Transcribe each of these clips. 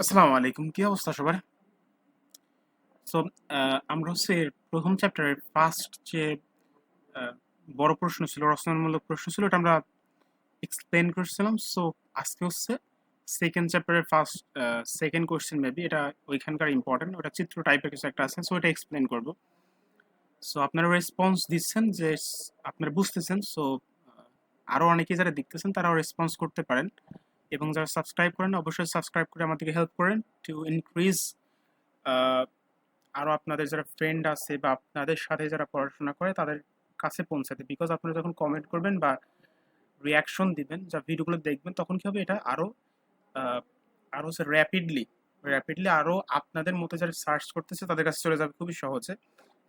আসসালামু আলাইকুম। কি অবস্থা সবার? সো আমরা হচ্ছে প্রথম চ্যাপ্টারের ফার্স্ট যে বড় প্রশ্ন ছিল, রচনামূলক প্রশ্ন ছিল ওটা আমরা এক্সপ্লেন করছিলাম। সো আজকে হচ্ছে সেকেন্ড চ্যাপ্টারের ফার্স্ট সেকেন্ড কোশ্চেন মেবি এটা ওইখানকার ইম্পর্টেন্ট ওটা চিত্র টাইপের কিছু একটা আছে সো এটা এক্সপ্লেন করব। সো আপনারা রেসপন্স দিচ্ছেন যে, আপনারা বুঝতেছেন সো আরও অনেকে যারা দেখতেছেন, তারাও রেসপন্স করতে পারেন। এবং যারা সাবস্ক্রাইব করেন, অবশ্যই সাবস্ক্রাইব করে আমাদেরকে হেল্প করেন টু ইনক্রিজ আরও আপনাদের যারা ফ্রেন্ড আছে বা আপনাদের সাথে যারা পড়াশোনা করে তাদের কাছে পৌঁছাতে। বিকজ আপনারা যখন কমেন্ট করবেন বা রিয়াকশন দিবেন, যা ভিডিওগুলো দেখবেন, তখন কী হবে? এটা আরও আরও হচ্ছে র্যাপিডলি র্যাপিডলি আরও আপনাদের মতো যারা সার্চ করতেছে তাদের কাছে চলে যাবে খুবই সহজে।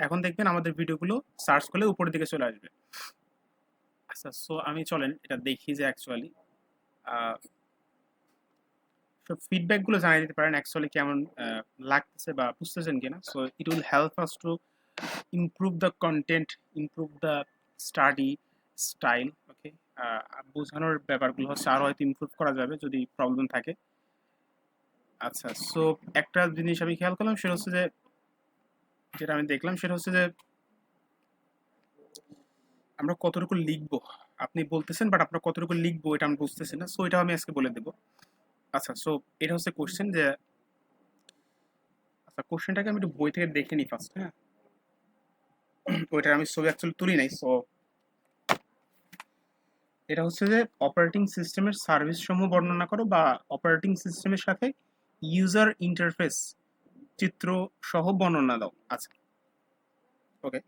এখন দেখবেন আমাদের ভিডিওগুলো সার্চ করলে উপরের দিকে চলে আসবে। আচ্ছা সো আমি চলেন, এটা দেখি যে অ্যাকচুয়ালি সব ফিডব্যাকগুলো জানিয়ে দিতে পারেন অ্যাকচুয়ালি কেমন লাগতেছে বা বুঝতেছেন কিনা। So it will help us to improve the content improve the study style okay বোঝানোর ব্যাপারগুলো হচ্ছে আরও হয়তো ইমপ্রুভ করা যাবে যদি প্রবলেম থাকে। আচ্ছা সো একটা জিনিস আমি খেয়াল করলাম, সেটা হচ্ছে যে, যেটা আমি দেখলাম, সেটা হচ্ছে যে, আমরা কতটুকু লিখব। আপনি বলতেছেন বাট আমরা কতটুকু লিখব, এটা আমি বুঝতেছি না। সো এটা আমি আজকে বলে দেবো। আচ্ছা সো এটা হচ্ছে কোশ্চেন যে আচ্ছা কোশ্চেনটাকে আমি একটু বই থেকে দেখে নিই ফার্স্ট হ্যাঁ? ওইটা আমি ছবি অ্যাকচুয়ালি তুলি নাই সো এটা হচ্ছে যে অপারেটিং সিস্টেমের সার্ভিস সমূহ বর্ণনা করো বা অপারেটিং সিস্টেমের সাথে ইউজার ইন্টারফেস চিত্র সহ বর্ণনা দাও আচ্ছা। ওকে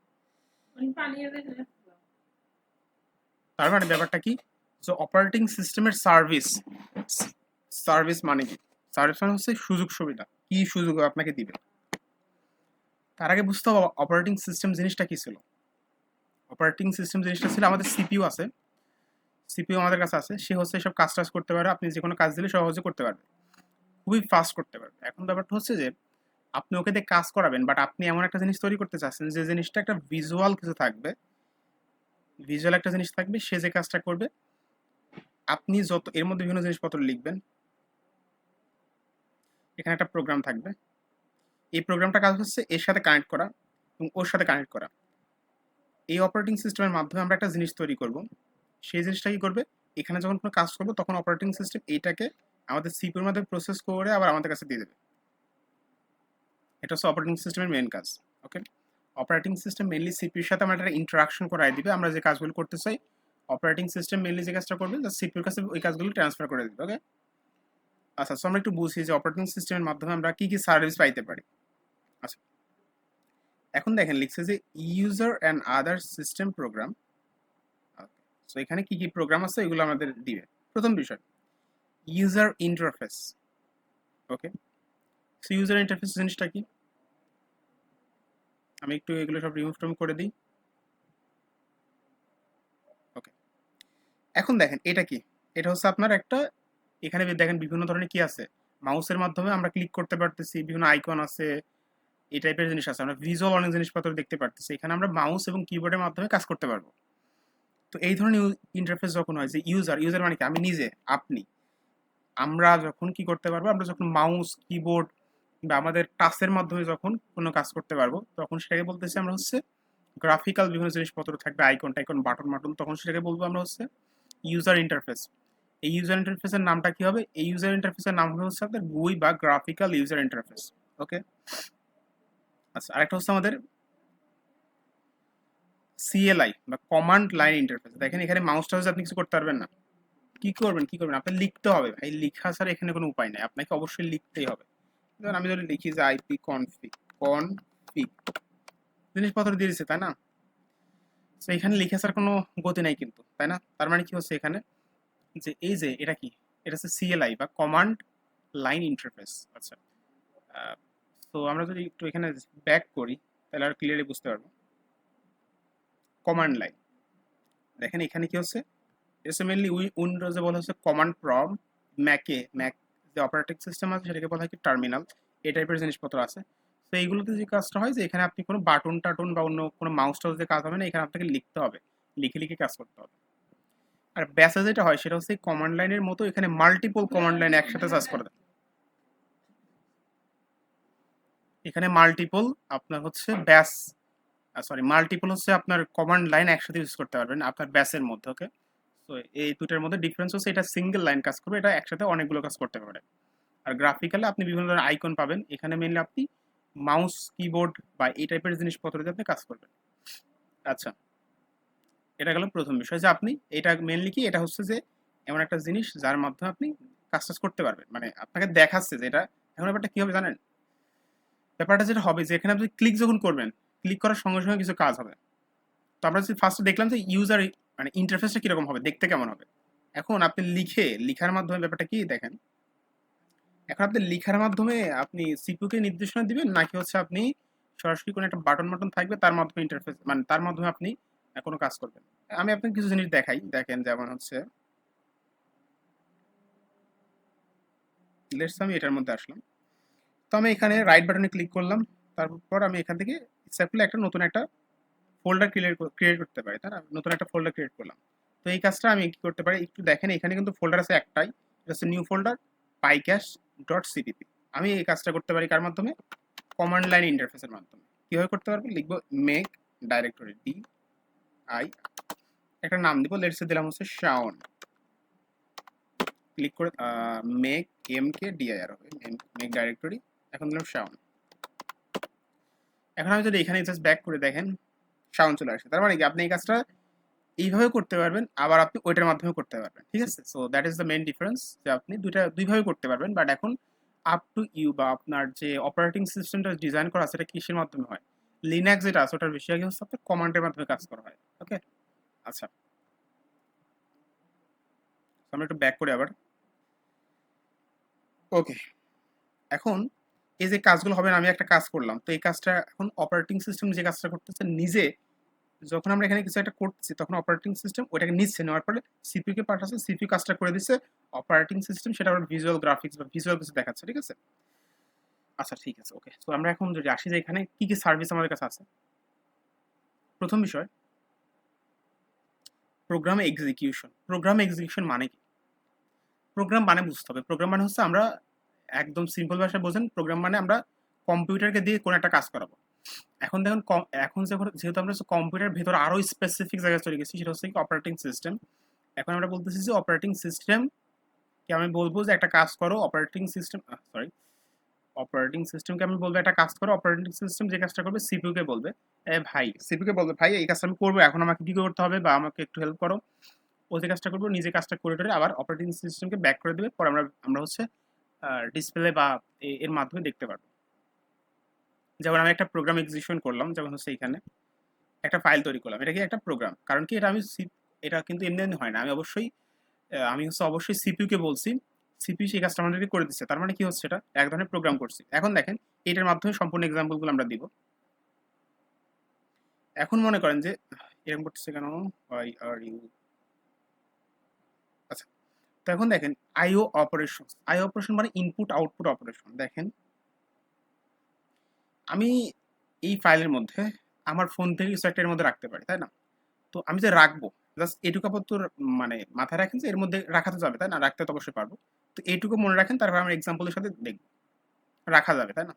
তার মানে ব্যাপারটা কি? সো অপারেটিং সিস্টেমের সার্ভিস সার্ভিস মানে কি? সার্ভিস মানে হচ্ছে সুযোগ সুবিধা। কি সুযোগ আপনাকে দিবে? তার আগে বুঝতে হবে অপারেটিং সিস্টেম জিনিসটা কি ছিল? অপারেটিং সিস্টেম জিনিসটা ছিল আমাদের সিপিইউ আছে। সিপিইউ আমাদের কাছে আছে। সে হচ্ছে সব কাজ টাজ করতে পারে আপনি যে কোনো কাজ দিলে সহজে করতে পারবে। খুবই ফাস্ট করতে পারবে। এখন ব্যাপারটা হচ্ছে যে, আপনি ওকে দিয়ে কাজ করাবেন বাট আপনি এমন একটা জিনিস তৈরি করতে চাচ্ছেন যে জিনিসটা একটা ভিজুয়াল কিছু থাকবে। ভিজুয়াল একটা জিনিস থাকবে, সে যে কাজটা করবে, আপনি যত, এর মধ্যে বিভিন্ন জিনিসপত্র লিখবেন। এখানে একটা প্রোগ্রাম থাকবে। এই প্রোগ্রামটা কাজ হচ্ছে এর সাথে কানেক্ট করা এবং ওর সাথে কানেক্ট করা। এই অপারেটিং সিস্টেমের মাধ্যমে আমরা একটা জিনিস তৈরি করব। সেই জিনিসটা কি করবে? এখানে যখন কোনো কাজ করব, তখন অপারেটিং সিস্টেম এইটাকে আমাদের সিপির মধ্যে প্রসেস করে আবার আমাদের কাছে দিয়ে দেবে। এটা হচ্ছে অপারেটিং সিস্টেমের মেন কাজ ওকে অপারেটিং সিস্টেম মেনলি সিপির সাথে আমরা একটা ইন্টারাকশন করাই দিবে। আমরা যে কাজগুলো করতে চাই অপারেটিং সিস্টেম মেনলি যে কাজটা করবে সিপির কাছে ওই কাজগুলো ট্রান্সফার করে দিবে ওকে আচ্ছা আমরা একটু বুঝি যে অপারেটিং সিস্টেমের মাধ্যমে আমরা কি কি সার্ভিস পাইতে পারি। আচ্ছা এখন দেখেন লিখছে যে user and other system program so এখানে কি কি প্রোগ্রাম আছে এগুলো আমাদের দিবে। প্রথম বিষয় user interface okay so user interface জিনিসটা কি? আমি একটু এগুলো সব রিমুভ টুম করে দিই। ওকে এখন দেখেন এটা কি? এটা হচ্ছে আপনার একটা এখানে দেখেন বিভিন্ন ধরনের কি আছে? মাউসের মাধ্যমে আমরা ক্লিক করতে পারতেছি, বিভিন্ন আইকন আছে, এই টাইপের জিনিস আছে। আমরা ভিজুয়াল অনেক জিনিসপত্র দেখতে পারতেছি। এখানে আমরা মাউস এবং কিবোর্ডের মাধ্যমে কাজ করতে পারব। তো এই ধরনের ইন্টারফেস যখন হয় যে ইউজার ইউজার মানে কি? আমি নিজে, আপনি। আমরা যখন কি করতে পারব? আমরা যখন মাউস কিবোর্ড বা আমাদের টাচের মাধ্যমে যখন কোনো কাজ করতে পারব, তখন সেটাকে বলতেছি আমরা হচ্ছে গ্রাফিক্যাল বিভিন্ন জিনিসপত্র থাকবে আইকন টাইকন বাটন মাটন তখন সেটাকে বলব আমরা হচ্ছে ইউজার ইন্টারফেস এই ইউজার ইন্টারফেসের নামটা কি হবে? এই ইউজার ইন্টারফেসের নাম হবে হচ্ছে আপনার গুই বা গ্রাফিক্যাল ইউজার ইন্টারফেস ওকে আচ্ছা আরেকটা হচ্ছে আমাদের সিএলআই বা কমান্ড লাইন ইন্টারফেস দেখেন, এখানে মাউসটা হচ্ছে আপনি কিছু করতে পারবেন না। কি করবেন কি করবেন? আপনার লিখতে হবে ভাই। লেখা ছাড়া এখানে কোনো উপায় নাই। আপনাকে অবশ্যই লিখতেই হবে। ধরুন আমি যদি লিখি যে আইপি কনফিগ কনফিগ জিনিসপত্র দিয়ে দিচ্ছে তাই না? তো এখানে লিখে আসার কোনো গতি নাই কিন্তু, তাই না? তার মানে কি হচ্ছে এখানে? যে এই যে এটা কি? এটা হচ্ছে সিএলআই বা কমান্ড লাইন ইন্টারফেস আচ্ছা। তো আমরা যদি একটু এখানে ব্যাক করি, তাহলে আর ক্লিয়ারলি বুঝতে পারব। কমান্ড লাইন দেখেন এখানে কি হচ্ছে? এটা মেনলি উইন্ডোজে বলা হচ্ছে কমান্ড প্রম ম্যাকে ম্যাক যে অপারেটিং সিস্টেম আছে, সেটাকে বলা হয় কি টার্মিনাল এই টাইপের জিনিসপত্র আছে। তো এইগুলোতে যে কাজটা হয় যে এখানে আপনি কোনো বাটন টাটন বা অন্য কোনো মাউস টাউস দিয়ে কাজ হবে না, এখানে আপনাকে লিখতে হবে। লিখে লিখে কাজ করতে হবে। আর ব্যাসে যেটা হয়, সেটা হচ্ছে কমান্ড লাইনের মতো এখানে মাল্টিপল কমান্ড লাইন একসাথে কাজ করে এখানে মাল্টিপল আপনার হচ্ছে ব্যাস সরি মাল্টিপল হচ্ছে আপনার কমান্ড লাইন একসাথে ইউজ করতে পারবেন, আপনার ব্যাসের মধ্যে ওকে তো এই দুটার মধ্যে ডিফারেন্স হচ্ছে এটা সিঙ্গেল লাইন কাজ করবে, এটা একসাথে অনেকগুলো কাজ করতে পারে। আর গ্রাফিক্যালে আপনি বিভিন্ন ধরনের আইকন পাবেন, এখানে মেনলি আপনি মাউস কিবোর্ড বা এই টাইপের জিনিসপত্র দিয়ে আপনি কাজ করবেন। আচ্ছা এটা গেল প্রথম বিষয় যে আপনি এটা মেনলি কি? এটা হচ্ছে যে এমন একটা জিনিস যার মাধ্যমে আপনি কাজ টাজ করতে পারবেন। মানে আপনাকে দেখাচ্ছে যে এটা এখন ব্যাপারটা কি হবে জানেন? ব্যাপারটা যেটা হবে যে এখানে আপনি ক্লিক যখন করবেন ক্লিক করার সঙ্গে সঙ্গে কিছু কাজ হবে। তো আমরা যদি ফার্স্টে দেখলাম যে ইউজার মানে ইন্টারফেসটা কীরকম হবে, দেখতে কেমন হবে? এখন আপনি লিখে, লিখার মাধ্যমে ব্যাপারটা কি দেখেন? এখন আপনি লিখার মাধ্যমে আপনি সিপুকে নির্দেশনা দিবেন, নাকি হচ্ছে আপনি সরাসরি কোনো একটা বাটন বাটন থাকবে, তার মাধ্যমে ইন্টারফেস মানে তার মাধ্যমে আপনি কোনো কাজ করবেন। আমি আপনাকে কিছু জিনিস দেখাই। দেখেন যেমন হচ্ছে লেটস আমি এটার মধ্যে আসলাম। তো আমি এখানে রাইট বাটনে ক্লিক করলাম। তারপর আমি এখান থেকে ইচ্ছা করলে একটা নতুন একটা ফোল্ডার ক্রিয়েট ক্রিয়েট করতে পারি তাই না? নতুন একটা ফোল্ডার ক্রিয়েট করলাম। তো এই কাজটা আমি কি করতে পারি? একটু দেখেন এখানে কিন্তু ফোল্ডার আছে একটাই। এটা হচ্ছে নিউ ফোল্ডার পাইক্যাশ ডট সিপিপি আমি এই কাজটা করতে পারি কার মাধ্যমে? কমান্ড লাইন ইন্টারফেসের মাধ্যমে। কীভাবে করতে পারব? লিখব মেক ডাইরেক্টরি ডি আই একটা নাম দিব লেটসে দিলাম হচ্ছে শাওন। ক্লিক করে মেক এম কে ডিআইআর হবে মেক ডাইরেক্টরি এখন দিলাম শাওন। এখন আমি যদি এখানে জাস্ট ব্যাক করে দেখেন সাউন্ড চলে আসে তার মানে কি? আপনি এই কাজটা এইভাবে করতে পারবেন, আবার আপনি ওইটার মাধ্যমে করতে পারবেন, ঠিক আছে? So that is the main difference যে আপনি দুইটা, দুইভাবে করতে পারবেন বাট এখন আপ টু ইউ বা আপনার যে অপারেটিং সিস্টেমটা ডিজাইন করা সেটা কিসের মাধ্যমে হয়? লিনাক্স যেটা আছে, ওটার বেশিরভাগই হচ্ছে আপনার কমান্ডের মাধ্যমে কাজ করা হয় ওকে আচ্ছা। আমরা একটু ব্যাক করি আবার। ওকে এখন এই যে কাজগুলো হবে আমি একটা কাজ করলাম। তো এই কাজটা এখন অপারেটিং সিস্টেম যে কাজটা করতেছে নিজে, যখন আমরা এখানে কিছু একটা করতেছি, তখন অপারেটিং সিস্টেম ওটাকে নিচ্ছে, নেওয়ার পরে সিপিকে পাঠাচ্ছে সিপিউ কাজটা করে দিচ্ছে অপারেটিং সিস্টেম সেটা আবার ভিজুয়াল গ্রাফিক্স বা ভিজুয়াল কিছু দেখাচ্ছে, ঠিক আছে? আচ্ছা ঠিক আছে ওকে তো আমরা এখন যদি আসি যে এখানে কি কি সার্ভিস আমাদের কাছে আছে? প্রথম বিষয় প্রোগ্রাম এক্সিকিউশন প্রোগ্রাম এক্সিকিউশন মানে কি? প্রোগ্রাম মানে বুঝতে হবে। প্রোগ্রাম মানে হচ্ছে আমরা একদম সিম্পল ভাষায় বোঝেন প্রোগ্রাম মানে আমরা কম্পিউটারকে দিয়ে কোনো একটা কাজ করাবো। এখন দেখুন এখন যেহেতু আমরা কম্পিউটার ভেতরে আরও স্পেসিফিক জায়গায় চলে গেছি, সেটা হচ্ছে অপারেটিং সিস্টেম এখন আমরা বলতেছি যে অপারেটিং সিস্টেম কে আমি বলব যে একটা কাজ করো অপারেটিং সিস্টেম সরি অপারেটিং সিস্টেমকে আমি বলব, একটা কাজ করো অপারেটিং সিস্টেম যে কাজটা করবে সিপিউকে বলবে, এ ভাই সিপিউকে বলবে, ভাই, এই কাজটা আমি করব, এখন আমাকে কী করতে হবে বা আমাকে একটু হেল্প করো। ও যে কাজটা করব নিজে কাজটা করে টরে আবার অপারেটিং সিস্টেমকে ব্যাক করে দেবে, পরে আমরা আমরা হচ্ছে ডিসপ্লে বা এর মাধ্যমে দেখতে পারব। যেমন আমি একটা প্রোগ্রাম এক্সিকিউশন করলাম, যেমন হচ্ছে এখানে একটা ফাইল তৈরি করলাম, এটা কি একটা প্রোগ্রাম কারণ কি এটা আমি এটা কিন্তু এমনি এমনি হয় না, আমি অবশ্যই আমি হচ্ছে অবশ্যই সিপিউকে বলছি সিপিউ সেই কাজটা আমাদেরকে করে দিচ্ছে। তার মানে কি হচ্ছে এটা? এক ধরনের প্রোগ্রাম করছি। এখন দেখেন, এটার মাধ্যমে সম্পূর্ণ এক্সাম্পলগুলো আমরা দিব। এখন মনে করেন যে, এরকম করতেছে কেন? ওয়াই আর ইউ আচ্ছা তো এখন দেখেন আইও অপারেশন আইও অপারেশন মানে ইনপুট আউটপুট অপারেশন দেখেন, আমি এই ফাইলের মধ্যে আমার ফোন থেকে এর মধ্যে রাখতে পারি, তাই না? তো আমি যে রাখব জাস্ট এটুকু মানে মাথায় রাখেন যে, এর মধ্যে রাখা তো যাবে তাই না? রাখতে তো অবশ্যই পারব। তো এইটুকু মনে রাখেন, তারপর আমার এক্সাম্পলের সাথে দেখব রাখা যাবে, তাই না?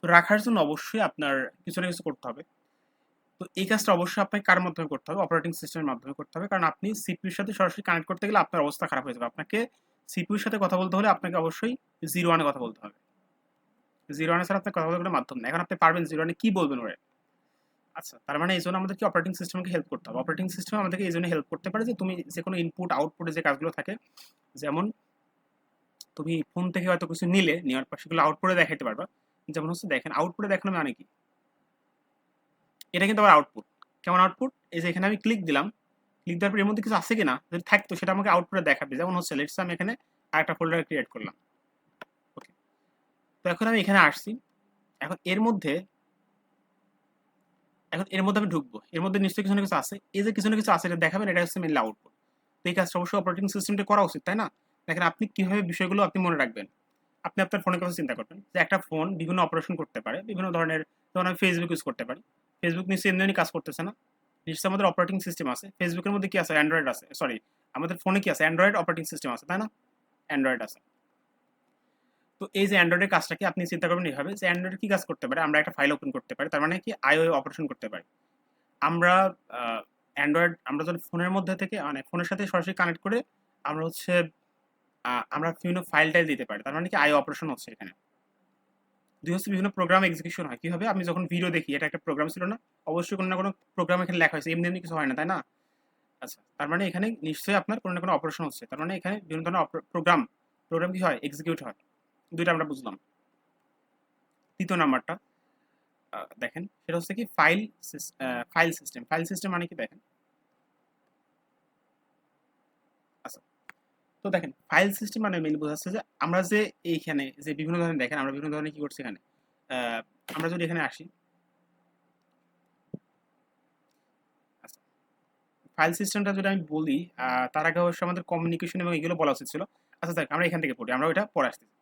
তো রাখার জন্য অবশ্যই আপনার কিছু না কিছু করতে হবে। তো এই কাজটা অবশ্যই আপনাকে কার মাধ্যমে করতে হবে? অপারেটিং সিস্টেমের মাধ্যমে করতে হবে। কারণ আপনি সিপিউর সাথে সরাসরি কানেক্ট করতে গেলে আপনার অবস্থা খারাপ হয়ে যাবে। আপনাকে সিপিউর সাথে কথা বলতে হলে আপনাকে অবশ্যই জিরো ওয়ানে কথা বলতে হবে। জিরো ওয়ানে ছাড়া আপনার কথা বলতে মাধ্যম না এখন আপনি পারবেন জিরো ওয়ানে কি বলবেন ওরে? আচ্ছা তার মানে এই জন্য আমাদেরকে অপারেটিং সিস্টেমকে হেল্প করতে হবে? অপারেটিং সিস্টেম আমাদেরকে এই জন্য হেল্প করতে পারে যে, তুমি যে কোনো ইনপুট আউটপুটে যে কাজগুলো থাকে, যেমন তুমি ফোন থেকে হয়তো কিছু নিলে, নেওয়ার পর সেগুলো আউটপুটে দেখাতে পারবা। যেমন হচ্ছে দেখেন আউটপুটে দেখানো মানে কি? এটা কিন্তু আবার আউটপুট কেমন আউটপুট এই যে এখানে আমি ক্লিক দিলাম ক্লিক দেওয়ার পর এর মধ্যে কিছু আছে কিনা, যদি থাকতো সেটা আমাকে আউটপুটে দেখাবে। যেমন হচ্ছে লেটস আমি এখানে আরেকটা ফোল্ডার ক্রিয়েট করলাম। ওকে তো এখন আমি এখানে আসছি। এখন এর মধ্যে, এখন এর মধ্যে আমি ঢুকবো। এর মধ্যে নিশ্চয়ই কিছু না কিছু আছে। এই যে কিছু না কিছু আছে, এটা দেখাবেন, এটা হচ্ছে মেনলি আউটপুট তো এই কাজটা অবশ্যই অপারেটিং সিস্টেমটা করা উচিত, তাই না? দেখেন আপনি কীভাবে বিষয়গুলো আপনি মনে রাখবেন? আপনি আপনার ফোনের কথা চিন্তা করবেন যে একটা ফোন বিভিন্ন অপারেশন করতে পারে, বিভিন্ন ধরনের ধরুন আমি ফেসবুক ইউজ করতে পারি। ফেসবুক নিশ্চয়ই এমনি কাজ করতেছে না। নিশ্চয়ই আমাদের অপারেটিং সিস্টেম আছে। ফেসবুকের মধ্যে কি আছে? অ্যান্ড্রয়েড আছে। সরি আমাদের ফোনে কি আছে? অ্যান্ড্রয়েড অপারেটিং সিস্টেম আছে, তাই না? অ্যান্ড্রয়েড আছে। তো এই যে অ্যান্ড্রয়েডের কাজটাকে আপনি চিন্তা করবেন এইভাবে যে অ্যান্ড্রয়েড কি কাজ করতে পারে? আমরা একটা ফাইল ওপেন করতে পারি। তার মানে কি? আইও অপারেশন করতে পারি। আমরা অ্যান্ড্রয়েড আমরা যদি ফোনের মধ্যে থেকে মানে ফোনের সাথে সরাসরি কানেক্ট করে আমরা হচ্ছে আমরা বিভিন্ন ফাইল টাইল দিতে পারি। তার মানে কি আইও অপারেশন হচ্ছে এখানে। দুই হচ্ছে বিভিন্ন প্রোগ্রাম এক্সিকিউশন হয়। কি হবে আমি যখন ভিডিও দেখি, এটা একটা প্রোগ্রাম ছিল না? অবশ্যই কোনো না কোনো প্রোগ্রাম এখানে লেখা হয়েছে। এমনি এমনি কিছু হয় না, তাই না? আচ্ছা তার মানে এখানে নিশ্চয়ই আপনার কোনো না কোনো অপারেশন হচ্ছে। তার মানে এখানে বিভিন্ন ধরনের প্রোগ্রাম প্রোগ্রাম কি হয়? এক্সিকিউট হয়। দুইটা আমরা বুঝলাম। তৃতীয় নাম্বারটা দেখেন, সেটা হচ্ছে কি file file system file system মানে কি, দেখেন আচ্ছা তো দেখেন ফাইল সিস্টেম মানে মেন বোঝাচ্ছে যে আমরা যে এইখানে যে বিভিন্ন ধরনের দেখেন, আমরা বিভিন্ন ধরনের কি করছি এখানে? আমরা যদি এখানে আসি ফাইল সিস্টেমটা যদি আমি বলি তার আগে অবশ্যই আমাদের কমিউনিকেশন এবং এগুলো বলা উচিত ছিল। আচ্ছা দেখ আমরা এখান থেকে পড়ি, আমরা ওইটা পড়ে আসতেছি।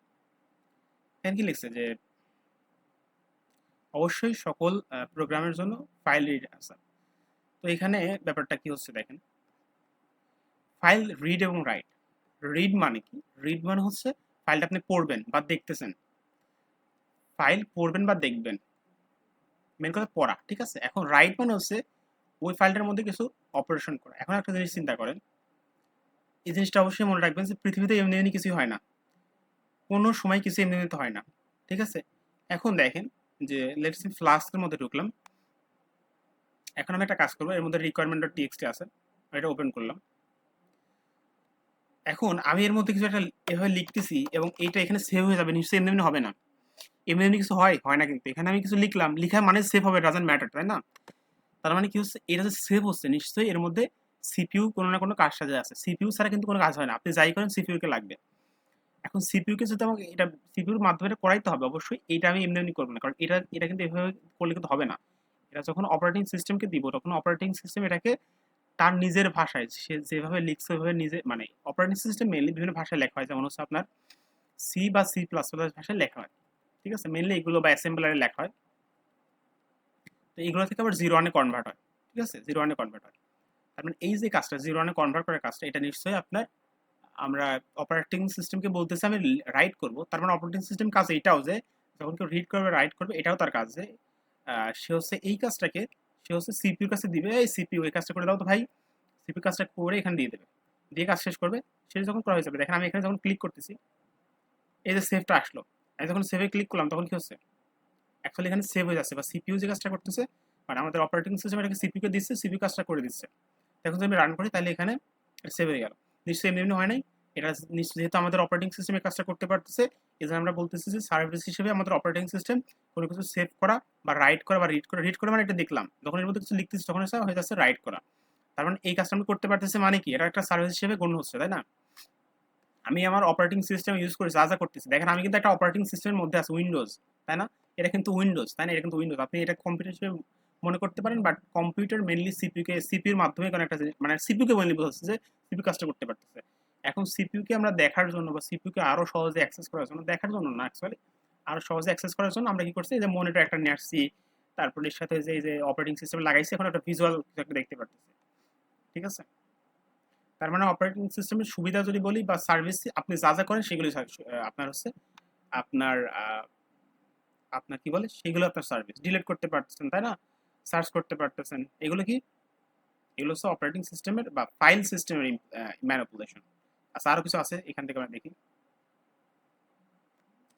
এখানে কি লিখছে যে, অবশ্যই সকল প্রোগ্রামের জন্য ফাইল রিড আছে তো এখানে ব্যাপারটা কি হচ্ছে দেখেন? ফাইল রিড এবং রাইট রিড মানে কি? রিড মানে হচ্ছে ফাইলটা আপনি পড়বেন বা দেখতেছেন। ফাইল পড়বেন বা দেখবেন। মেন কথা পড়া, ঠিক আছে? এখন রাইট মানে হচ্ছে ওই ফাইলটার মধ্যে কিছু অপারেশন করা। এখন একটা জিনিস চিন্তা করেন, এই জিনিসটা অবশ্যই মনে রাখবেন যে পৃথিবীতে এমনি এমনি কিছুই হয় না। কোনো সময় কিছু এমনি এমনিতে হয় না, ঠিক আছে? এখন দেখেন যে লেটস ফ্লাস্কের মধ্যে ঢুকলাম। এখন আমি একটা কাজ করব, এর মধ্যে রিকোয়ারমেন্ট ডট টিএক্সটি আছে এটা ওপেন করলাম। এখন আমি এর মধ্যে কিছু একটা এভাবে লিখতেছি এবং এইটা এখানে সেভ হয়ে যাবে, নিশ্চয়ই এমনি এমনি হবে না। এমনি এমনি কিছু হয় হয় না কিন্তু। এখানে আমি কিছু লিখলাম, লিখা মানে সেভ হবে ডাজেন্ট ম্যাটার তাই না? তার মানে কি হচ্ছে, এটা যে সেভ হচ্ছে, নিশ্চয়ই এর মধ্যে সিপিউ কোনো না কোনো কাজ সাজে আছে। সিপিউ ছাড়া কিন্তু কোনো কাজ হয় না। আপনি যাই করেন সিপিইউ কে লাগবে। এখন সিপিইউ কে যদি আমাকে, এটা সিপিইউর মাধ্যমে এটা করাইতে হবে, অবশ্যই এটা আমি এমনি এমনি করব না। কারণ এটা এটা কিন্তু এভাবে করলে কিন্তু হবে না। এটা যখন অপারেটিং সিস্টেমকে দিব, তখন অপারেটিং সিস্টেম এটাকে তার নিজের ভাষায়, সে যেভাবে লিখছে ওইভাবে নিজে মানে অপারেটিং সিস্টেম মেনলি বিভিন্ন ভাষায় লেখা হয়। যেমন হচ্ছে আপনার সি বা সি প্লাস প্লাস ভাষায় লেখা হয়। ঠিক আছে? মেনলি এগুলো বা অ্যাসেম্বলারে লেখা হয়। তো এগুলো থেকে আবার জিরো ওয়ানে কনভার্ট হয়। ঠিক আছে? জিরো ওয়ানে কনভার্ট হয়। তার মানে এই যে কাজটা জিরো ওয়ানে কনভার্ট করার কাজটা, এটা নিশ্চয়ই আপনার, আমরা অপারেটিং সিস্টেমকে বলতেছি, আমি রাইট করব। তার মানে অপারেটিং সিস্টেম কাজ এটাও যে, যখন কেউ রিড করবে রাইট করবে, এটাও তার কাজ যে সে হচ্ছে এই কাজটাকে সে হচ্ছে সিপিউর কাছে দিবে, এই সিপিউ এই কাজটা করে দাও তো ভাই। সিপিউ কাজটা করে এখানে দিয়ে দেবে। দিয়ে কাজ শেষ করবে। শেষ যখন করা হয়ে যাবে, দেখেন আমি এখানে যখন ক্লিক করতেছি, এই যে সেভটা আসলো। আমি যখন সেভে ক্লিক করলাম, তখন কি হচ্ছে? অ্যাকচুয়ালি এখানে সেভ হয়ে যাচ্ছে। বা সিপিইউ যে কাজটা করতেছে মানে আমাদের অপারেটিং সিস্টেম এটাকে সিপিইউ কে দিচ্ছে সিপিউ কাজটা করে দিচ্ছে। এখন যদি আমি রান করি, তাহলে এখানে সেভ হয়ে গেল। নিশ্চয়ই এমনি এমনি হয় নাই। এটা যেহেতু আমাদের অপারেটিং সিস্টেমে কাজটা করতে পারতেছে, এই জন্য আমরা বলতেছি যে সার্ভিস হিসেবে আমাদের অপারেটিং সিস্টেম কোনো কিছু সেভ করা বা রাইট করা বা রিড করা রিড করা মানে এটা দেখলাম। যখন এর মধ্যে কিছু লিখতেছি, তখন এটা হয়ে যাচ্ছে রাইট করা। তার মানে এই কাজটা আমি করতে পারতেছি মানে কি? এটা একটা সার্ভিস হিসেবে গণ্য হচ্ছে, তাই না? আমি আমার অপারেটিং সিস্টেম ইউজ করে যা যা করতেছি, দেখেন আমি কিন্তু একটা অপারেটিং সিস্টেমের মধ্যে আছে উইন্ডোজ তাই না? এটা কিন্তু উইন্ডোজ তাই না? এটা কিন্তু উইন্ডোজ আপনি এটা কম্পিউটার হিসেবে মনে করতে পারেন বাট কম্পিউটার মেনলি সিপিইউ কে সিপিইউর মাধ্যমে কোনো একটা মানে সিপিইউ কে মেনলি বোঝাচ্ছে যে সিপিইউ কাজটা করতে পারতেছে। এখন সিপিইউ কে আমরা দেখার জন্য বা সিপিইউ কে আরও সহজে অ্যাক্সেস করার জন্য, দেখার জন্য না অ্যাকচুয়ালি আরও সহজে অ্যাক্সেস করার জন্য আমরা কি করছি যে মনিটর একটা নিয়ে আসছি তারপর এর সাথে যে যে অপারেটিং সিস্টেম লাগাইছি, এখন একটা ভিজুয়াল একটা দেখতে পারতেছি। ঠিক আছে? তার মানে অপারেটিং সিস্টেমের সুবিধা যদি বলি বা সার্ভিস আপনি যা যা করেন সেগুলি আপনার হচ্ছে আপনার আপনার কি বলে, সেগুলো আপনার সার্ভিস ডিলিট করতে পারতেছেন, তাই না? সার্চ করতে পারতেছেন। এগুলো কি? এগুলো হচ্ছে অপারেটিং সিস্টেমের বা ফাইল সিস্টেমের ম্যানিপুলেশন আচ্ছা আরও কিছু আছে? এখান থেকে আমরা দেখি।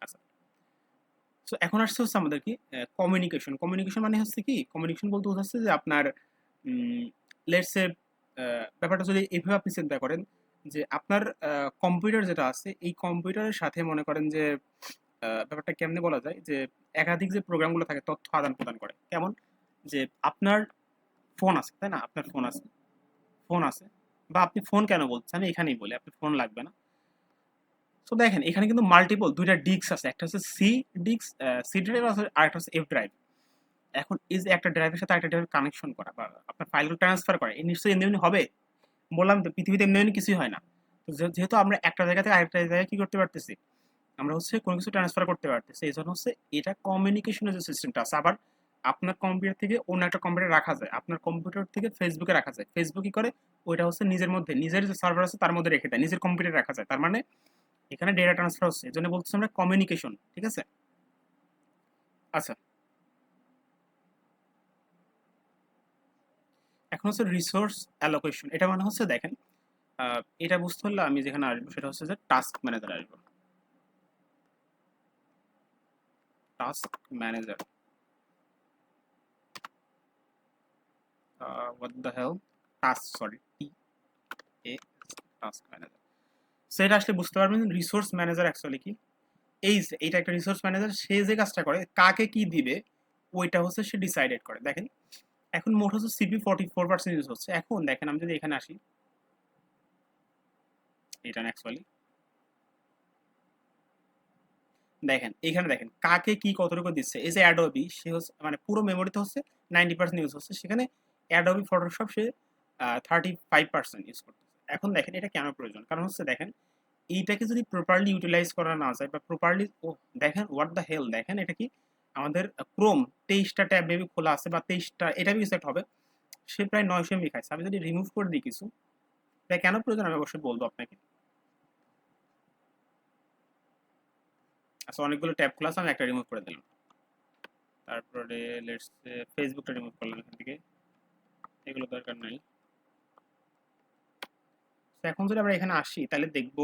আচ্ছা। সো এখন আসছে হচ্ছে আমাদের কি? কমিউনিকেশন কমিউনিকেশন মানে হচ্ছে কি? কমিউনিকেশন বলতে বোঝাচ্ছে যে আপনার লেটস এ, ব্যাপারটা যদি এইভাবে আপনি চিন্তা করেন যে আপনার কম্পিউটার যেটা আছে, এই কম্পিউটারের সাথে মনে করেন যে ব্যাপারটা কেমনে বলা যায়? যে একাধিক যে প্রোগ্রামগুলো থাকে, তথ্য আদান প্রদান করে। কেমন? যে আপনার ফোন আছে, তাই না? আপনার ফোন আছে। ফোন আছে। বা আপনি ফোন কেন বলছেন? আমি এখানেই বলি আপনি ফোন লাগবে না। তো দেখেন, এখানে কিন্তু মাল্টিপল দুইটা ডিস্ক আছে। একটা হচ্ছে সি ডিস্ক সি ড্রাইভ আছে আর একটা হচ্ছে এফ ড্রাইভ এখন যে একটা ড্রাইভের সাথে একটা ড্রাইভ কানেকশন করা বা আপনার ফাইলগুলো ট্রান্সফার করা, এই নিশ্চয়ই এমনি এমনি হবে? বললাম তো, পৃথিবীতে এমনি এমনি কিছুই হয় না। যেহেতু আমরা একটা জায়গা থেকে আরেকটা জায়গায় কি করতে পারতেছি? আমরা হচ্ছে কোনো কিছু ট্রান্সফার করতে পারতেছি। এই জন্য হচ্ছে এটা কমিউনিকেশনের যে সিস্টেমটা আছে, আবার আপনার কম্পিউটার থেকে অন্য একটা কম্পিউটার রাখা যায়। আপনার কম্পিউটার থেকে ফেসবুকে রাখা যায়। ফেসবুক কি করে? ওইটা হচ্ছে নিজের মধ্যে, নিজের যে সার্ভার আছে তার মধ্যে রেখে দেয়, নিজের কম্পিউটার রাখা যায়। তার মানে এখানে ডেটা ট্রান্সফার হচ্ছে। এজন্য বলতেছি আমরা কমিউনিকেশন ঠিক আছে? আচ্ছা। এখন হচ্ছে রিসোর্স অ্যালোকেশন এটা মানে হচ্ছে দেখেন এটা বুঝতে হলে আমি যেখানে আসব সেটা হচ্ছে যে টাস্ক ম্যানেজার আসব। Task manager what the hell? Task sorry T A task manager সেটা আসলে বুঝতে পারবেন রিসোর্স ম্যানেজার অ্যাকচুয়ালি কি? এই যে একটা রিসোর্স ম্যানেজার সে যে কাজটা করে, কাকে কি দিবে, ওইটা হচ্ছে সে ডিসাইডেড করে। দেখেন, এখন মোট হচ্ছে CP forty four percent use হচ্ছে। এখন দেখেন, আমি যদি এখানে আসি, এটা অ্যাকচুয়ালি দেখেন, এখানে দেখেন, কাকে কি কতটুকু দিচ্ছে? এই যে অ্যাডোবি সে হচ্ছে মানে পুরো মেমোরিতে হচ্ছে নাইনটি পার্সেন্ট ইউজ হচ্ছে। সেখানে অ্যাডোবি ফটোশপ সে থার্টি ফাইভ পার্সেন্ট ইউজ করতেছে। এখন দেখেন এটা কেন প্রয়োজন? কারণ হচ্ছে দেখেন, এইটাকে যদি প্রপারলি ইউটিলাইজ করা না যায় বা প্রপারলি ও, দেখেন হোয়াট দ্য হেল দেখেন এটা কি আমাদের ক্রোম তেইশটা ট্যাব মেবি খোলা আছে বা তেইশটা এটা সেট হবে। সে প্রায় নয়শো এমবি খাইছে আমি যদি রিমুভ করে দিই কিছু, এটা কেন প্রয়োজন আমি অবশ্যই বলব আপনাকে। আচ্ছা অনেকগুলো ট্যাব খোলা আছে, আমি একটা রিমুভ করে দিলাম। তারপরে লেটস ফেসবুকটা রিমুভ করলাম এখান থেকে। এগুলো দরকার নাই। এখন যদি আমরা এখানে আসি, তাহলে দেখব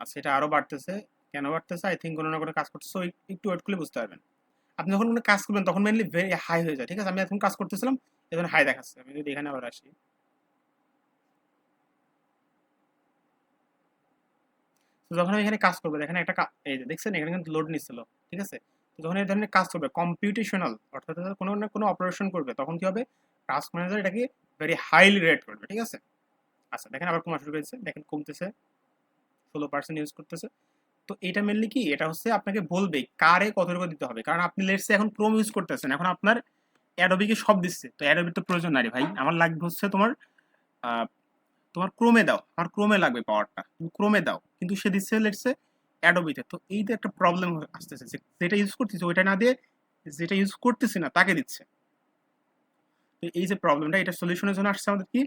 আচ্ছা এটা আরও বাড়তেছে। কেন বাড়তেছে? আই থিঙ্ক কোনো না কোনো কাজ করতেছে। একটু ওয়েট করলে বুঝতে পারবেন। আপনি যখন কোনো কাজ করবেন, তখন মেনলি ভেরি হাই হয়ে যায়। ঠিক আছে? আমি এখন কাজ করতেছিলাম এখন হাই দেখাচ্ছে। আমি যদি এখানে আবার আসি। যখন আমি এখানে কাজ করব, দেখেন একটা এই যে দেখছেন? এখানে কিন্তু লোড নিচ্ছিল। ঠিক আছে? যখন এই ধরনের কাজ করবে কম্পিউটেশনাল অর্থাৎ কোনো না কোনো অপারেশন করবে, তখন কি হবে? টাস্ক ম্যানেজার এটাকে ভেরি হাইলি রেট করবে, ঠিক আছে? আচ্ছা দেখেন আবার কমা শুরু করেছে, দেখেন কমতেছে, ষোলো পার্সেন্ট ইউজ করতেছে। তো এটা মেনলি কি? এটা হচ্ছে আপনাকে বলবে কারে কতটুকু দিতে হবে। কারণ আপনি লেটসে এখন ক্রোম ইউজ করতেছেন, এখন আপনার অ্যাডোবিকে সব দিচ্ছে। তো অ্যাডোবির তো প্রয়োজন নাই ভাই। আমার লাগবে হচ্ছে তোমার তোমার ক্রোমে দাও। আমার ক্রোমে লাগবে পাওয়ারটা তুমি ক্রোমে দাও। কিন্তু সে দিচ্ছে লেটসে অ্যাডোবিতে তো। এই তো একটা প্রবলেম আসতেছে যেটা ইউজ করতেছে ওইটা না দিয়ে যেটা ইউজ করতেছি না তাকে দিচ্ছে। তো এই যে প্রবলেমটা এটা সলিউশনের জন্য আসছে আমাদের কি?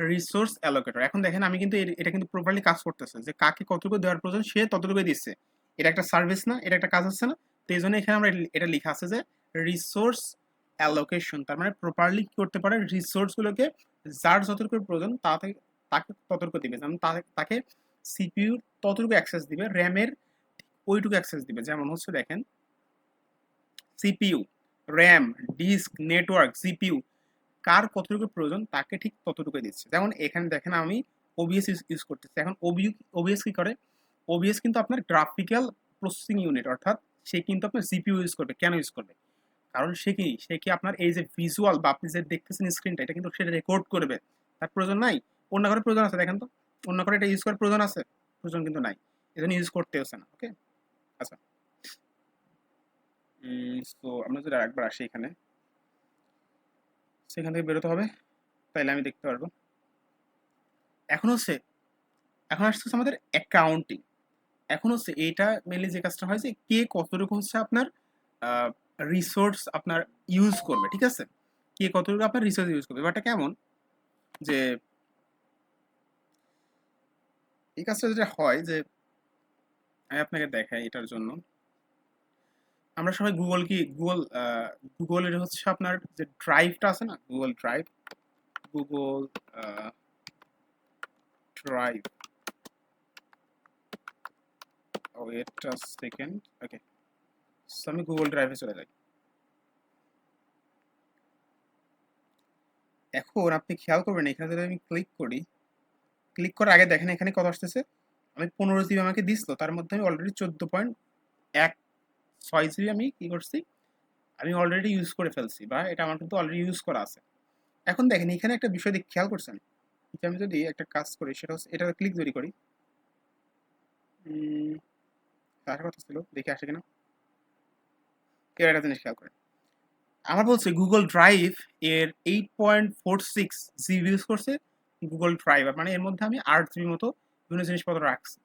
রিসোর্স অ্যালোকেটর এখন দেখেন আমি কিন্তু এটা কিন্তু প্রপারলি কাজ করতেছে যে কাকে কতটুকু দেওয়ার প্রয়োজন, সে ততটুকু দিচ্ছে। এটা একটা সার্ভিস না, এটা একটা কাজ হচ্ছে না। তো এই জন্য এখানে আমরা এটা- লেখা আছে যে রিসোর্স অ্যালোকেশন তার মানে প্রপারলি কি করতে পারে? রিসোর্সগুলোকে যার যতটুকু প্রয়োজন তাকে তাকে ততটুকু দিবে। যেমন তাকে সিপিইউ ততটুকু অ্যাক্সেস দিবে। র্যামের ওইটুকু অ্যাক্সেস দিবে। যেমন হচ্ছে দেখেন CPU RAM disk network CPU কার কতটুকু প্রয়োজন তাকে ঠিক ততটুকু দিচ্ছে। যেমন এখানে দেখেন আমি ওবিএস ইউজ করতেছি। এখন ওবিউ ওবিএস কি করে? ওবিএস কিন্তু আপনার গ্রাফিক্যাল প্রসেসিং ইউনিট অর্থাৎ সে কিন্তু আপনার সিপিইউ ইউজ করবে। কেন ইউজ করবে? কারণ সে কি? সে কি আপনার এই যে ভিজুয়াল বা আপনি যে দেখতেছেন স্ক্রিনটা এটা কিন্তু সেটা রেকর্ড করবে। তার প্রয়োজন নাই। অন্য করে প্রয়োজন আছে, দেখেন তো। অন্য করে এটা ইউজ করার প্রয়োজন আছে। প্রয়োজন কিন্তু নাই। এজন্য ইউজ করতে হচ্ছে না ওকে আচ্ছা। তো আমরা যদি আরেকবার আসি এখানে। সেখান থেকে বেরোতে হবে, তাইলে আমি দেখতে পারব। এখন হচ্ছে, এখন আসতেছে আমাদের অ্যাকাউন্টিং এখন হচ্ছে, এইটা মেনলি যে কাজটা হয় যে, কে কতটুকু হচ্ছে আপনার রিসোর্স আপনার ইউজ করবে, ঠিক আছে? কে কতটুকু আপনার রিসোর্স ইউজ করবে? ব্যাপারটা কেমন? যে এই কাজটা যেটা হয় যে, আমি আপনাকে দেখাই এটার জন্য। আমরা সবাই গুগল কি গুগল গুগলের হচ্ছে আপনার যে ড্রাইভটা আছে না Google drive Google drive wait second okay আমি গুগল ড্রাইভে চলে যাই। এখন আপনি খেয়াল করবেন, এখানে যদি আমি ক্লিক করি ক্লিক করার আগে দেখেন এখানে কত আসতেছে? আমি পনেরো জিবি আমাকে দিছিল, তার মধ্যে আমি অলরেডি চোদ্দ পয়েন্ট এক ছয় জিবি আমি কি করছি? আমি অলরেডি ইউজ করে ফেলছি বা এটা আমার কিন্তু অলরেডি ইউজ করা আছে। এখন দেখেন, এখানে একটা বিষয় দিক খেয়াল করছেন? যে আমি যদি একটা কাজ করি, সেটা হচ্ছে এটা ক্লিক তৈরি করি তার কথা ছিল, দেখে আসে কিনা? এর একটা জিনিস খেয়াল করেন। আমার বলছে গুগল ড্রাইভ এর eight point four six GB use করছে গুগল ড্রাইভ মানে এর মধ্যে আমি আট জিবি মতো বিভিন্ন জিনিসপত্র রাখছি।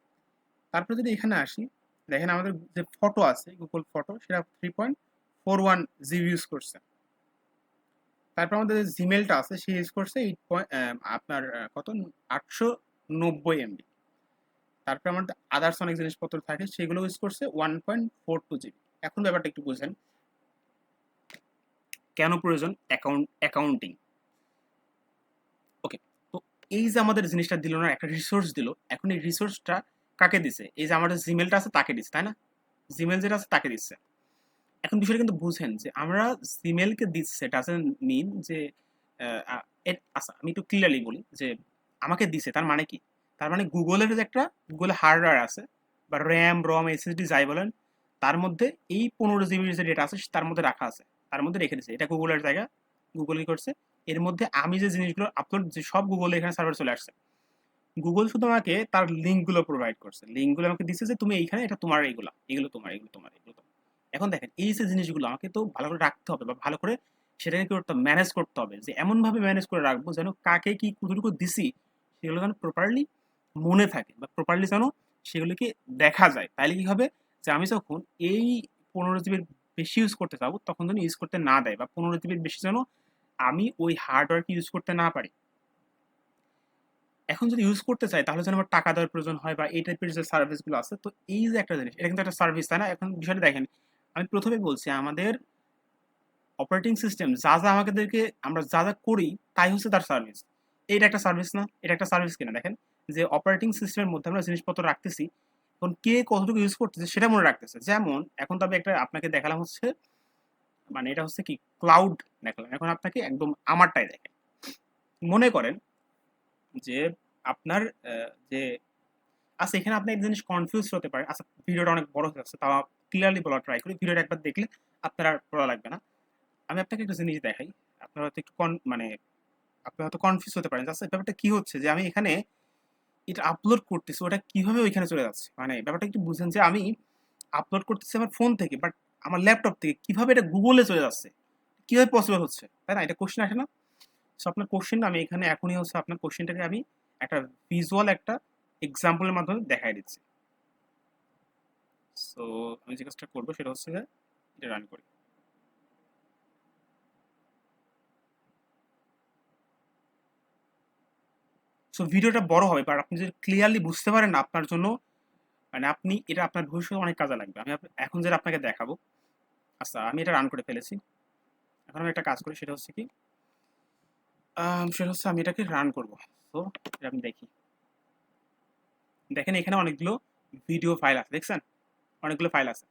তারপরে যদি এখানে আসি, দেখেন আমাদের যে ফটো আছে গুগল ফটো সেটা three point four one GB use করছে। তারপর আমাদের যে জিমেলটা আছে, সে ইউজ করছে এইট পয়েন্ট আপনার কত? আটশো নব্বই এমবি তারপর আমার আদার্স অনেক জিনিসপত্র থাকে, সেগুলো ইউজ করছে one point four two GB এখন ব্যাপারটা একটু বুঝেন। কেন প্রয়োজন? অ্যাকাউন্ট অ্যাকাউন্টিং এই যে আমাদের জিনিসটা দিল না, একটা রিসোর্স দিল, এখন এই রিসোর্সটা কাকে দিছে? এই যে আমাদের জিমেলটা আছে তাকে দিচ্ছে তাই না? জিমেল যেটা আছে তাকে দিচ্ছে এখন বিষয়টা কিন্তু বুঝেন যে আমরা জিমেলকে দিচ্ছে ডাজেন্ট মিন যে আচ্ছা আমি একটু ক্লিয়ারলি বলি যে আমাকে দিছে, তার মানে কি? তার মানে গুগলের যে একটা গুগলে হার্ডওয়্যার আছে, বা র্যাম রম এসএসডি যাই বলেন, তার মধ্যে এই পনেরো জিবির যে ডেটা আছে, তার মধ্যে রাখা আছে, তার মধ্যে রেখে দিচ্ছে এটা গুগলের জায়গা গুগল কি করছে? এর মধ্যে আমি যে জিনিসগুলো আপলোড যে সব গুগলে এখানে সার্ভার চলে আসছে। গুগল শুধু আমাকে তার লিঙ্কগুলো প্রোভাইড করছে। লিঙ্কগুলো আমাকে দিচ্ছে যে, তুমি এইখানে, এটা তোমার এইগুলা এগুলো তোমার এগুলো তোমার, এগুলো এখন দেখেন, এই যে জিনিসগুলো আমাকে তো ভালো করে রাখতে হবে বা ভালো করে সেটাকে করতে ম্যানেজ করতে হবে যে, এমনভাবে ম্যানেজ করে রাখব যেন কাকে কি কতটুকু দিছি সেগুলো যেন প্রপারলি মনে থাকে বা প্রপারলি যেন সেগুলোকে দেখা যায়। তাহলে কি হবে যে, আমি যখন এই পনেরো জিবির বেশি ইউজ করতে চাবো, তখন যেন ইউজ করতে না দেয় বা পনেরো জিবির বেশি যেন আমি ওই হার্ডওয়্যারকে ইউজ করতে না পারি। এখন যদি ইউজ করতে চাই, তাহলে যেন আমার টাকা দেওয়ার প্রয়োজন হয় বা এই টাইপের যে সার্ভিসগুলো আছে, তো এই যে একটা জিনিস, এটা কিন্তু একটা সার্ভিস তাই না? এখন বিষয়টা দেখেন, আমি প্রথমে বলছি আমাদের অপারেটিং সিস্টেম যা যা আমাদেরকে, আমরা যা যা করি, তাই হচ্ছে তার সার্ভিস এটা একটা সার্ভিস না, এটা একটা সার্ভিস কিনা, দেখেন, যে অপারেটিং সিস্টেমের মধ্যে আমরা জিনিসপত্র রাখতেছি, এখন কে কতটুকু ইউজ করতেছে, সেটা মনে রাখতেছে। যেমন, এখন তো আমি একটা আপনাকে দেখালাম হচ্ছে মানে এটা হচ্ছে কি ক্লাউড দেখালাম। এখন আপনাকে একদম আমারটাই দেখেন মনে করেন যে আপনার যে আচ্ছা এখানে আপনি এক জিনিস কনফিউজ হতে পারে আচ্ছা ভিডিওটা অনেক বড় হয়ে যাচ্ছে, তাও ক্লিয়ারলি বলা ট্রাই করি। ভিডিওটা একবার দেখলে আপনার আর পড়া লাগবে না। আমি আপনাকে একটা জিনিস দেখাই। আপনার হয়তো একটু মানে আপনি হয়তো কনফিউজ হতে পারেন আচ্ছা ব্যাপারটা কি হচ্ছে? যে, আমি এখানে এটা আপলোড করতেছি, ওটা কীভাবে ওইখানে চলে যাচ্ছে? মানে ব্যাপারটা একটু বুঝেন যে, আমি আপলোড করতেছি আমার ফোন থেকে বাট আমার ল্যাপটপ থেকে কীভাবে এটা গুগলে চলে যাচ্ছে? কীভাবে পসিবল হচ্ছে? তাই না? এটা কোশ্চেন আসে না। সো আপনার কোশ্চেন আমি এখানে এখনই হচ্ছে আপনার কোশ্চেনটাকে আমি একটা ভিজুয়াল একটা এক্সাম্পলের মাধ্যমে দেখাই দিচ্ছি। সো আমি যে কাজটা করব সেটা হচ্ছে এটা রান করি। সো ভিডিওটা বড় হবে বাট আপনি যদি ক্লিয়ারলি বুঝতে পারেন আপনার জন্য মানে আপনি, এটা আপনার ভবিষ্যতে অনেক কাজে লাগবে। আমি এখন যেটা আপনাকে দেখাবো আচ্ছা আমি এটা রান করে ফেলেছি। এখন আমি একটা কাজ করি, সেটা হচ্ছে কি সেটা হচ্ছে আমি এটাকে রান করব। তো এটা আমি দেখি। দেখেন এখানে অনেকগুলো ভিডিও ফাইল আছে, দেখছেন? অনেকগুলো ফাইল আছে।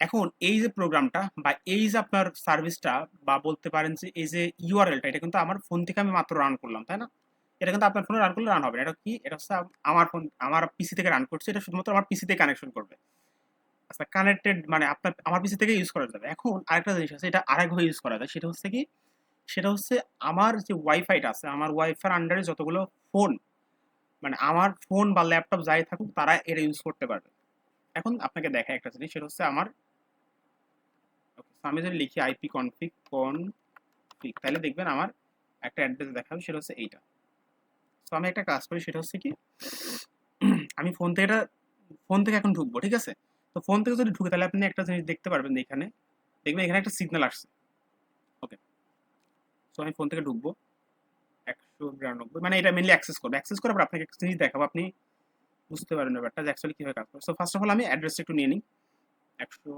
এখন এই যে প্রোগ্রামটা বা এই যে আপনার সার্ভিসটা বা বলতে পারেন যে, এই যে ইউআরএলটা এটা কিন্তু আমার ফোন থেকে আমি মাত্র রান করলাম, তাই না? এটা কিন্তু আপনার ফোনে রান করলে রান হবে না। এটা কি? এটা হচ্ছে আমার ফোন আমার পিসি থেকে রান করছে, এটা শুধুমাত্র আমার পিসিতে কানেকশন করবে। আচ্ছা কানেক্টেড মানে আপনার, আমার পিসি থেকে ইউজ করা যাবে। এখন আরেকটা জিনিস আছে, এটা আরেকভাবে ইউজ করা যায়। সেটা হচ্ছে কি, সেটা হচ্ছে আমার যে ওয়াইফাইটা আছে, আমার ওয়াইফাইয়ের আন্ডারে যতগুলো ফোন মানে আমার ফোন বা ল্যাপটপ যাই থাকুক, তারা এটা ইউজ করতে পারবে। এখন আপনাকে দেখা একটা জিনিস, সেটা হচ্ছে আমার আমি যদি লিখি আইপি কনফিগ কনফিগ তাহলে দেখবেন আমার একটা অ্যাড্রেস দেখাবে, সেটা হচ্ছে এইটা। তো আমি একটা কাজ করি, সেটা হচ্ছে কি, আমি ফোন থেকে এটা ফোন থেকে এখন ঢুকবো, ঠিক আছে? তো ফোন থেকে যদি ঢুকে, তাহলে আপনি একটা জিনিস দেখতে পারবেন এখানে, দেখবেন এখানে একটা সিগন্যাল আসছে। ওকে তো আমি ফোন থেকে ঢুকবো। একশো বিরানব্বই মানে এটা মেনলি অ্যাক্সেস করব। অ্যাক্সেস করার পর আপনাকে একটা জিনিস দেখাবো। আপনি বুঝতে পারবেন ব্যাপারটা যে অ্যাকচুয়ালি কীভাবে কাজ করে। সো ফার্স্ট অফ অল আমি অ্যাড্রেসটা একটু নিয়ে নিই। একশো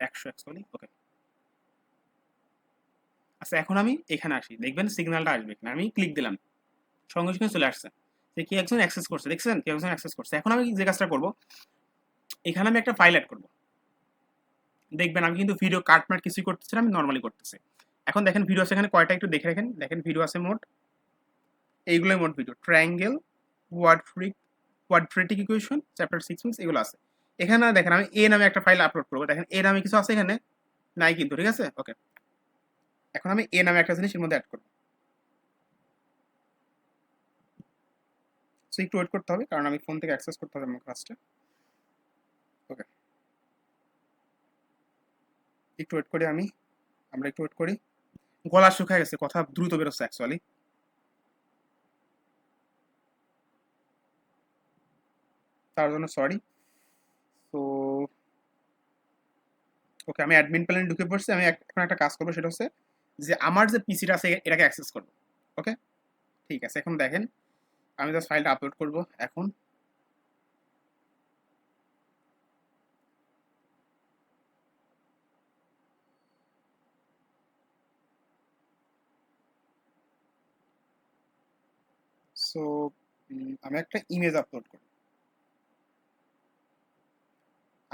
একশো অ্যাকচুয়ালি ওকে আচ্ছা এখন আমি এখানে আসি। দেখবেন সিগন্যালটা আসবে এখানে। আমি ক্লিক দিলাম। সঙ্গে সঙ্গে চলে আসছে। যে কি একজন অ্যাক্সেস করছে। দেখছেন? কি একজন অ্যাক্সেস করছে। এখন আমি যে কাজটা করব এখানে আমি একটা ফাইল অ্যাড করব। দেখবেন আমি কিন্তু ভিডিও কাট মাট কিছুই করতেছি না, আমি নর্মালি করতেছি। এখন দেখেন ভিডিও আছে এখানে, কয়টা একটু দেখে রাখেন। দেখেন ভিডিও আছে মোট, এইগুলোই মোট video triangle word freak quadratic equation chapter six mix এগুলো আছে। এখানে দেখেন আমি এ নামে একটা ফাইল আপলোড করব। দেখেন এ নামে কিছু আছে এখানে? নাই কিন্তু, ঠিক আছে? ওকে এখন আমি এ নামে একটা জিনিস এর মধ্যে অ্যাড করব। সো একটু ওয়েট করতে হবে, কারণ আমি ফোন থেকে অ্যাক্সেস করতে হবে আমার কাজটা ওকে একটু ওয়েট করি আমি। আমরা একটু ওয়েট করি। গলা শুকায় গেছে, কথা দ্রুত বেরোচ্ছে অ্যাকচুয়ালি তার জন্য সরি তো ওকে আমি অ্যাডমিন প্ল্যানে ঢুকে পড়ছি, আমি এখন একটা কাজ করব, সেটা হচ্ছে যে আমার যে পিসিটা আছে, এটাকে অ্যাক্সেস করব ওকে ঠিক আছে, এখন দেখেন, আমি জাস্ট ফাইলটা আপলোড করব, এখন। সো আমি একটা ইমেজ আপলোড করি।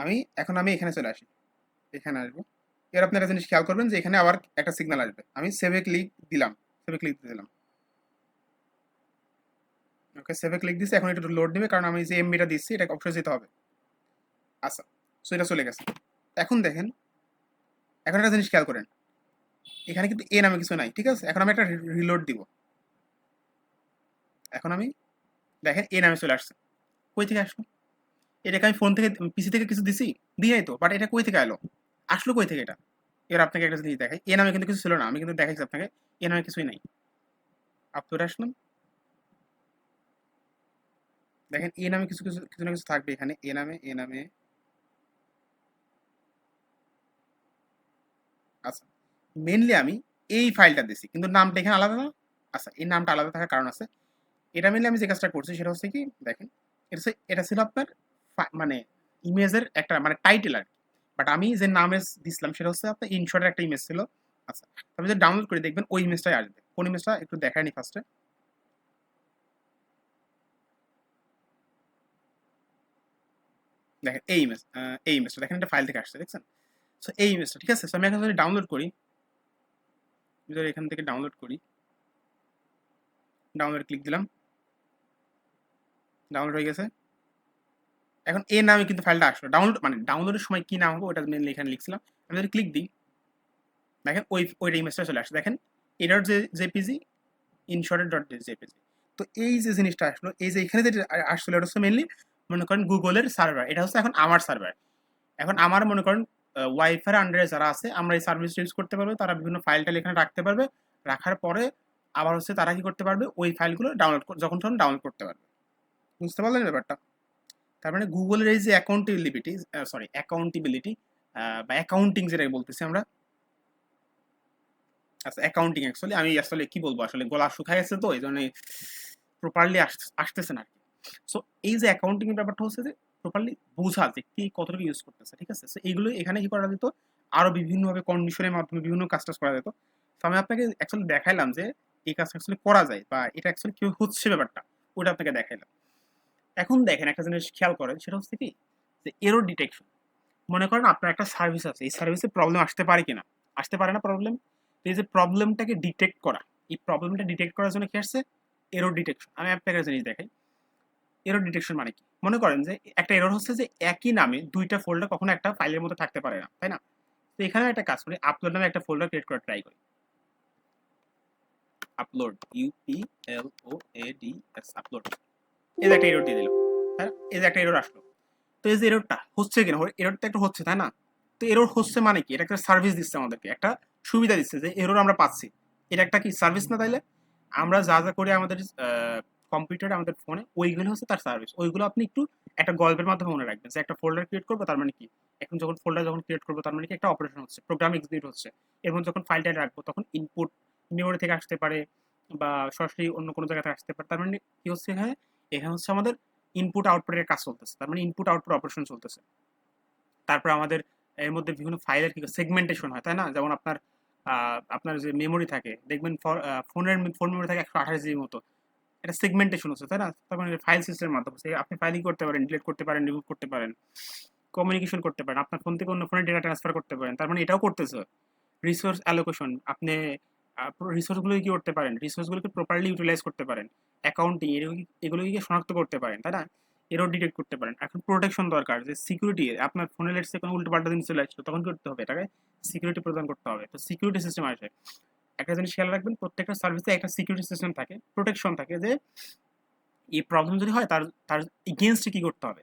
আমি, এখন আমি এখানে চলে আসি। এখানে আসব। এবার আপনি একটা জিনিস খেয়াল করবেন যে এখানে আবার একটা সিগন্যাল আসবে। আমি সেভে ক্লিক দিলাম। সেভে ক্লিক দিলাম। ওকে সেভে ক্লিক দিচ্ছি এখন একটু লোড নেবে কারণ আমি যে এমবিটা দিচ্ছি এটা অবশ্যই যেতে হবে। আচ্ছা সো এটা চলে গেছে। এখন দেখেন, এখন একটা জিনিস খেয়াল করেন। এখানে কিন্তু এ নামে কিছু নাই, ঠিক আছে? এখন আমি একটা রিলোড দিব। এখন আমি, দেখেন, এ নামে চলে আসছে। কই থেকে আসলো? এটাকে আমি ফোন থেকে পিসি থেকে কিছু দিছি? দিয়ে তো বাট এটা কই থেকে এলো? আসলো কই থেকে এটা? এবার আপনাকে একটা জিনিস দেখাই। এ নামে কিন্তু কিছু ছিল না, আমি কিন্তু দেখাইছি আপনাকে, এ নামে কিছুই নাই। আপলোড আসলাম দেখেন, এ নামে কিছু কিছু কিছু না কিছু থাকবে এখানে। এ নামে এ নামে। আচ্ছা মেনলি আমি এই ফাইলটা দিছি, কিন্তু নামটা এখানে আলাদা না? আচ্ছা এই নামটা আলাদা থাকার কারণ আছে। এটা মিলে আমি যে কাজটা করছি সেটা হচ্ছে কি, দেখেন, এটা এটা ছিল আপনার মানে ইমেজের একটা মানে টাইটেল আর বাট আমি যে নামে দিছিলাম সেটা হচ্ছে আপনার ইনশর্টের একটা ইমেজ ছিল। আচ্ছা তবে যদি ডাউনলোড করে দেখবেন, ওই ইমেজটাই আসবে। কোন ইমেজটা একটু দেখায়নি ফার্স্টে দেখেন, এই ইমেজ এই ইমেজটা দেখেন একটা ফাইল থেকে আসছে, দেখছেন? সো এই ইমেজটা ঠিক আছে? সো আমি এখন যদি ডাউনলোড করি, যদি এখান থেকে ডাউনলোড করি ডাউনলোড ক্লিক দিলাম। ডাউনলোড হয়ে গেছে। এখন এ নামে কিন্তু ফাইলটা আসলো। ডাউনলোড মানে ডাউনলোডের সময় কি নাম হবে, ওটা মেনলি এখানে লিখছিলাম। আমি যদি ক্লিক দিই, দেখেন ওই ওই ইমেজটা চলে আসছে। দেখেন এডট যে জেপিজি ইনশর্টেড ডট জেপিজি তো এই যে জিনিসটা আসলো, এই যে এখানে যেটা আসলো, এটা হচ্ছে মেনলি মনে করেন গুগলের সার্ভার এটা হচ্ছে এখন আমার সার্ভার এখন আমার মনে করেন ওয়াইফাই আন্ডারে যারা আছে, আমরা এই সার্ভিস ইউজ করতে পারব। তারা বিভিন্ন ফাইলটা এখানে রাখতে পারবে। রাখার পরে আবার হচ্ছে তারা কি করতে পারবে? ওই ফাইলগুলো ডাউনলোড যখন তখন ডাউনলোড করতে পারবে। বুঝতে পারলেন ব্যাপারটা? তার মানে গুগলের এই যে অ্যাকাউন্টেবিলিটি সরি অ্যাকাউন্টেবিলিটি বা অ্যাকাউন্টিং যেটা বলতেছি আমরা আচ্ছা অ্যাকাউন্টিং অ্যাকচুয়ালি আমি আসলে কি বলব? আসলে গলা শুকায় গেছে তো এই জন্য প্রপারলি আসতেছে না সো এই যে অ্যাকাউন্টিং এর ব্যাপারটা হচ্ছে যে প্রপারলি বোঝা যে কি কতটুকু ইউজ করতেছে, ঠিক আছে? সো এইগুলো এখানে কি করা যেত? আরও বিভিন্নভাবে কন্ডিশনের মাধ্যমে বিভিন্ন কাজ টাজ করা যেত। তো আমি আপনাকে অ্যাকচুয়ালি দেখাইলাম যে, এই কাজটা অ্যাকচুয়ালি করা যায়, বা এটা অ্যাকচুয়ালি কি হচ্ছে ব্যাপারটা ওটা আপনাকে দেখাইলাম। এখন দেখেন একটা জিনিস খেয়াল করেন, সেটা হচ্ছে কি? যে এরো ডিটেকশন মনে করেন আপনার একটা সার্ভিস আছে, এই সার্ভিসে প্রবলেম আসতে পারে কিনা? আসতে পারে না প্রবলেম এই যে প্রবলেমটাকে ডিটেক্ট করা, এই প্রবলেমটা ডিটেক্ট করার জন্য কি আসছে? এরো ডিটেকশন আমি আপনাকে জিনিস দেখাই। এরর ডিটেকশন মানে কি? মনে করেন যে একটা এরর হচ্ছে যে একই নামে দুইটা ফোল্ডার কখনো একটা ফাইলের মধ্যে থাকতে পারে না, তাই না? তো এখানে একটা কাজ করি আপলোড নামে একটা ফোল্ডার ক্রিয়েট করার ট্রাই করি। Upload UP L O A D S upload এই যে একটা এরর দিয়ে দিলাম হ্যাঁ এই যে একটা এরর আসলো। তো এই যে এররটা হচ্ছে কিনা এররটা একটা হচ্ছে, তাই না? তো এরর হচ্ছে মানে কি? এটা একটা সার্ভিস দিচ্ছে আমাদেরকে, একটা সুবিধা দিচ্ছে যে এরর আমরা পাচ্ছি। এটা একটা কি সার্ভিস না তাইলে? আমরা যা যা করি আমাদের কম্পিউটারে আমাদের ফোনে ওইগুলো হচ্ছে তার সার্ভিস ওইগুলো আপনি একটু একটা গল্পের মাধ্যমে মনে রাখবেন যে একটা ফোল্ডার ক্রিয়েট করব, তার মানে কি? এখন যখন ফোল্ডার যখন ক্রিয়েট করব, তার মানে কি? একটা অপারেশন হচ্ছে প্রোগ্রাম এক্সিকিউট হচ্ছে। এবং যখন ফাইলটা রাখব, তখন ইনপুট মেমোরি থেকে আসতে পারে বা সরাসরি অন্য কোনো জায়গা থেকে আসতে পারে। তার মানে কি হচ্ছে এখানে? এখানে হচ্ছে আমাদের ইনপুট আউটপুটের কাজ চলতেছে। তার মানে ইনপুট আউটপুট অপারেশন চলতেছে। তারপর আমাদের এর মধ্যে বিভিন্ন ফাইলের কি সেগমেন্টেশন হয়, তাই না? যেমন আপনার আপনার যে মেমোরি থাকে, দেখবেন ফোনের ফোন মেমোরি থাকে একশো আঠাশ জিবির মতো। এটা সেগমেন্টেশন হচ্ছে, তাই না? তারপরে ফাইল সিস্টেমের মাধ্যমে। আপনি ফাইলিং করতে পারেন ডিলিট করতে পারেন রিমুভ করতে পারেন কমিউনিকেশন করতে পারেন, আপনার ফোন থেকে অন্য ফোনে ডেটা ট্রান্সফার করতে পারেন। তার মানে এটাও করতেছে। রিসোর্স অ্যালোকেশন আপনি রিসোর্সগুলো কি করতে পারেন? রিসোর্সগুলোকে প্রপারলি ইউটিলাইজ করতে পারেন। অ্যাকাউন্টিং এগুলোকে শনাক্ত করতে পারেন, তাই না? এরও ডিটেক্ট করতে পারেন। এখন প্রোটেকশন দরকার, যে সিকিউরিটি আপনার ফোনে লেটসে কোনো উল্টো পাল্টা জিনিস চলে আসছে, তখন করতে হবে? এটাকে সিকিউরিটি প্রদান করতে হবে। তো সিকিউরিটি সিস্টেম আসে। একটা জিনিস খেয়াল রাখবেন, প্রত্যেকটা সার্ভিসে একটা সিকিউরিটি সিস্টেম থাকে প্রোটেকশন থাকে যে, এই প্রবলেম যদি হয়, তার তার এগেনস্টে কী করতে হবে?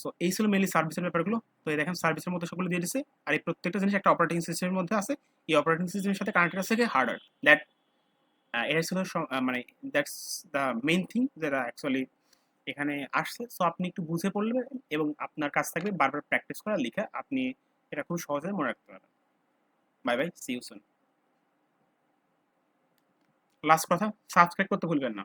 সো এই ছিল মেনলি সার্ভিসের ব্যাপারগুলো। তো এই দেখেন সার্ভিসের মধ্যে সবগুলো দিয়ে দিচ্ছে আর এই প্রত্যেকটা জিনিস একটা অপারেটিং সিস্টেমের মধ্যে আছে। এই অপারেটিং সিস্টেমের সাথে কানেক্টেড আছে হার্ডওয়্যার দ্যাট এটা ছিল মানে দ্যাটস দ্য মেইন থিং যেটা অ্যাকচুয়ালি এখানে আসছে। সো আপনি একটু বুঝে পড়লে এবং আপনার কাছ থাকবে বারবার প্র্যাকটিস করা, লিখে আপনি এটা খুব সহজে মনে রাখতে পারবেন। Bye bye see you soon last কথা সাবস্ক্রাইব করতে ভুলবেন না।